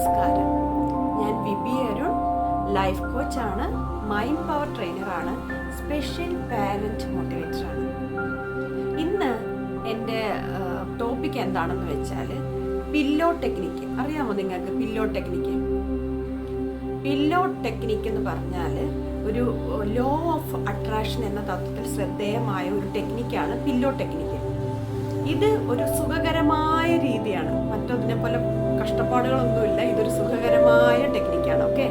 നമസ്കാരം. ഞാൻ VB Arun life കോച്ചാണ് മൈൻഡ് പവർ ട്രെയിനറാണ് സ്പെഷ്യൽ പാരന്റ് മോട്ടിവേറ്ററാണ് ഇന്ന് എന്റെ ടോപ്പിക് എന്താണെന്ന് വെച്ചാൽ പില്ലോ ടെക്നിക്ക് അറിയാമോ നിങ്ങൾക്ക് പില്ലോ ടെക്നിക്ക് പില്ലോ ടെക്നിക്ക് എന്ന് പറഞ്ഞാൽ ഒരു ലോ ഓഫ് അട്രാക്ഷൻ എന്ന തത്വത്തിൽ ശ്രദ്ധേയമായ ഒരു ടെക്നിക്കാണ് പില്ലോ ടെക്നിക്ക് ഇത് ഒരു സുഖകരമായ രീതിയാണ്. മറ്റതിനെ പോലെ കഷ്ടപ്പാടുകളൊന്നുമില്ല ഇതൊരു സുഖകരമായ ടെക്നിക്കാണ് ഓക്കെ?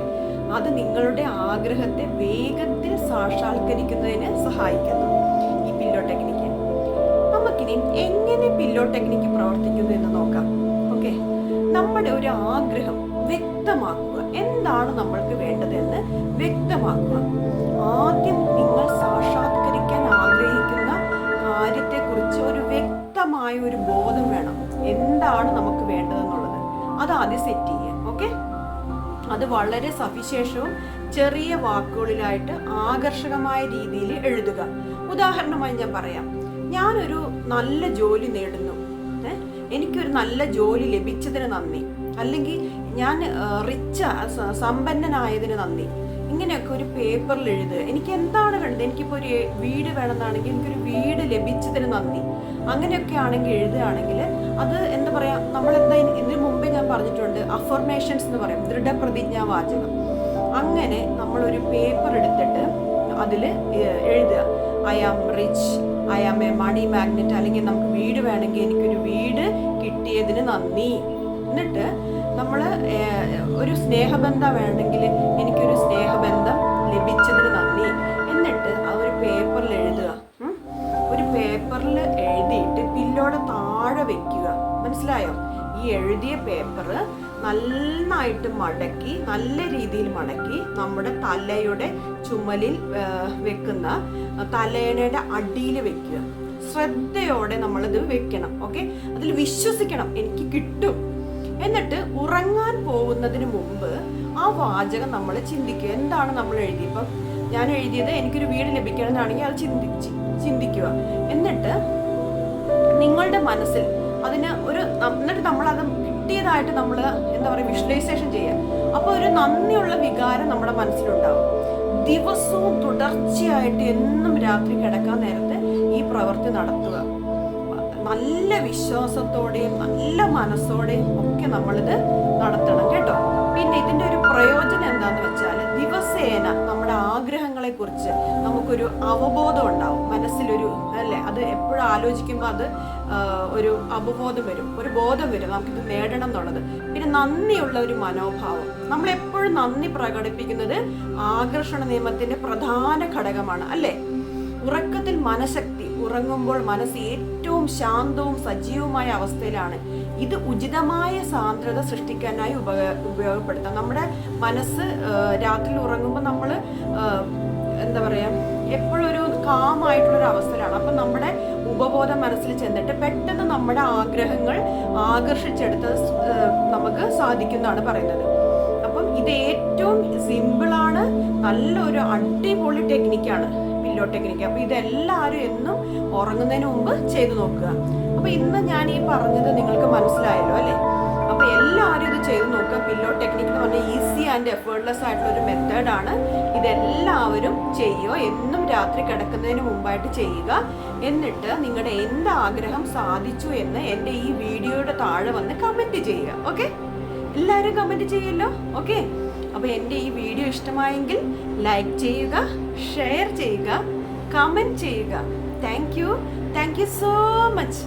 അത് നിങ്ങളുടെ ആഗ്രഹത്തെ വേഗത്തിൽ സാക്ഷാത്കരിക്കുന്നതിന് സഹായിക്കുന്നു. ഈ പില്ലോ ടെക്നിക്ക്. നമുക്കിനി എങ്ങനെ പില്ലോ ടെക്നിക്ക് പ്രവർത്തിക്കുന്നു എന്ന് നോക്കാം ഓക്കെ? നമ്മുടെ ഒരു ആഗ്രഹം വ്യക്തമാക്കുക. എന്താണ് നമ്മൾക്ക് വേണ്ടതെന്ന് വ്യക്തമാക്കുക. ആദ്യം നിങ്ങൾ സാക്ഷാത്കരിക്കാൻ ആഗ്രഹിക്കുന്ന കാര്യത്തെക്കുറിച്ച് ഒരു വ്യക്തമായ ഒരു ബോധം വേണം. എന്താണ് നമുക്ക് വേണ്ടതെന്നുള്ളത്. അത് ആദ്യം സെറ്റ് ചെയ്യുക. ഓക്കെ അത് വളരെ സവിശേഷവും ചെറിയ വാക്കുകളിലായിട്ട് ആകർഷകമായ രീതിയിൽ എഴുതുക. ഉദാഹരണമായി ഞാൻ പറയാം. ഞാനൊരു നല്ല ജോലി നേടുന്നു? എനിക്കൊരു നല്ല ജോലി ലഭിച്ചതിന് നന്ദി. അല്ലെങ്കിൽ ഞാൻ റിച്ച സമ്പന്നനായതിന് നന്ദി. ഇങ്ങനെയൊക്കെ ഒരു പേപ്പറിൽ എഴുതുക. എനിക്ക് എന്താണ് വേണ്ടത്? എനിക്കിപ്പോൾ ഒരു വീട് വേണമെന്നാണെങ്കിൽ എനിക്കൊരു വീട് ലഭിച്ചതിന് നന്ദി. അങ്ങനെയൊക്കെ ആണെങ്കിൽ എഴുതുകയാണെങ്കിൽ അത് എന്താ പറയുക നമ്മളെന്താ ഇതിനു മുമ്പേ ഞാൻ പറഞ്ഞിട്ടുണ്ട് അഫർമേഷൻസ് എന്ന് പറയും ദൃഢപ്രതിജ്ഞാ വാചകം അങ്ങനെ നമ്മളൊരു പേപ്പർ എടുത്തിട്ട് അതിൽ എഴുതുക. I am rich I am a money magnet അല്ലെങ്കിൽ നമുക്ക് വീട് വേണമെങ്കിൽ എനിക്കൊരു വീട് കിട്ടിയതിന് നന്ദി. എന്നിട്ട് നമ്മൾ ഒരു സ്നേഹബന്ധം വേണമെങ്കിൽ എനിക്കൊരു സ്നേഹബന്ധം ലഭിച്ചതിന് നന്ദി. വെക്കുക. മനസ്സിലായോ? ഈ എഴുതിയ പേപ്പർ നന്നായിട്ട് മടക്കി നല്ല രീതിയിൽ മടക്കി നമ്മുടെ തലയുടെ ചുമലിൽ വെക്കുന്ന തലേണയുടെ അടിയിൽ വെക്കുക. ശ്രദ്ധയോടെ നമ്മളിത് വെക്കണം ഓക്കെ? അതിൽ വിശ്വസിക്കണം എനിക്ക് കിട്ടും. എന്നിട്ട് ഉറങ്ങാൻ പോകുന്നതിന് മുമ്പ് ആ വാചകം നമ്മൾ ചിന്തിക്കുക. എന്താണ് നമ്മൾ എഴുതിയപ്പം ഞാൻ എഴുതിയത് എനിക്കൊരു വീട് ലഭിക്കണമെന്നാണെങ്കിൽ അത് ചിന്തി ചിന്തിക്കുക. എന്നിട്ട് നിങ്ങളുടെ മനസ്സിൽ അതിന് ഒരു എന്നിട്ട് നമ്മളത് കിട്ടിയതായിട്ട് നമ്മൾ എന്താ പറയുക വിഷ്വലൈസേഷൻ ചെയ്യുക അപ്പോൾ ഒരു നന്ദിയുള്ള വികാരം നമ്മുടെ മനസ്സിലുണ്ടാകും ദിവസവും തുടർച്ചയായിട്ട് എന്നും രാത്രി കിടക്കാൻ നേരത്തെ ഈ പ്രവൃത്തി നടത്തുക. നല്ല വിശ്വാസത്തോടെയും നല്ല മനസ്സോടെയും ഒക്കെ നമ്മളിത് നടത്തണം കേട്ടോ. പിന്നെ ഇതിന്റെ ഒരു പ്രയോജനം എന്താണെന്ന് വെച്ചാൽ ദിവസേന നമ്മുടെ ആഗ്രഹങ്ങളെ കുറിച്ച് നമുക്കൊരു അവബോധം ഉണ്ടാവും മനസ്സിലൊരു അല്ലേ? അത് എപ്പോഴും ആലോചിക്കുമ്പോൾ അത് ഒരു അവബോധം വരും. ഒരു ബോധം വരും. നമുക്കിത് നേടണം എന്നുള്ളത്. പിന്നെ നന്ദിയുള്ള ഒരു മനോഭാവം. നമ്മൾ എപ്പോഴും നന്ദി പ്രകടിപ്പിക്കുന്നത് ആകർഷണ നിയമത്തിന്റെ പ്രധാന ഘടകമാണ് അല്ലേ? ഉറക്കത്തിൽ മനഃശക്തി ഉറങ്ങുമ്പോൾ മനസ്സ് ഏറ്റവും ശാന്തവും സജീവവുമായ അവസ്ഥയിലാണ്. ഇത് ഉചിതമായ സാന്ദ്രത സൃഷ്ടിക്കാനായി ഉപ ഉപയോഗപ്പെടുത്താം. നമ്മുടെ മനസ്സ് രാത്രിയിൽ രാത്രി ഉറങ്ങുമ്പോൾ നമ്മൾ എന്താ പറയുക എപ്പോഴും ഒരു കാമായിട്ടുള്ളൊരു അവസ്ഥയിലാണ്. അപ്പം നമ്മുടെ ഉപബോധ മനസ്സിൽ ചെന്നിട്ട് പെട്ടെന്ന് നമ്മുടെ ആഗ്രഹങ്ങൾ ആകർഷിച്ചെടുത്ത് നമുക്ക് സാധിക്കുന്നതാണ് പറയുന്നത്. അപ്പം ഇത് ഏറ്റവും സിമ്പിളാണ് നല്ലൊരു അടിപൊളി ടെക്നിക്കാണ് പില്ലോ ടെക്നിക്ക്. അപ്പോൾ ഇതെല്ലാവരും എന്നും ഉറങ്ങുന്നതിന് മുമ്പ് ചെയ്തു നോക്കുക. അപ്പോൾ ഇന്ന് ഞാൻ ഈ പറഞ്ഞത് നിങ്ങൾക്ക് മനസ്സിലായല്ലോ അല്ലേ? ചെയ്തു നോക്കുക പില്ലോ ടെക്നിക്ക് എന്ന് പറഞ്ഞാൽ ഈസി ആൻഡ് എഫേർട്ട്ലെസ് ആയിട്ടുള്ള ഒരു മെത്തേഡാണ് ഇതെല്ലാവരും ചെയ്യുക. എന്നും രാത്രി കിടക്കുന്നതിന് മുമ്പായിട്ട് ചെയ്യുക. എന്നിട്ട് നിങ്ങളുടെ എന്ത് ആഗ്രഹം സാധിച്ചു എന്ന് എന്റെ ഈ വീഡിയോയുടെ താഴെ വന്ന് കമന്റ് ചെയ്യുക. ഓക്കെ എല്ലാവരും കമന്റ് ചെയ്യല്ലോ ഓക്കെ അപ്പോൾ എന്റെ ഈ വീഡിയോ ഇഷ്ടമായെങ്കിൽ ലൈക്ക് ചെയ്യുക ഷെയർ ചെയ്യുക കമന്റ് ചെയ്യുക. Thank you thank you so much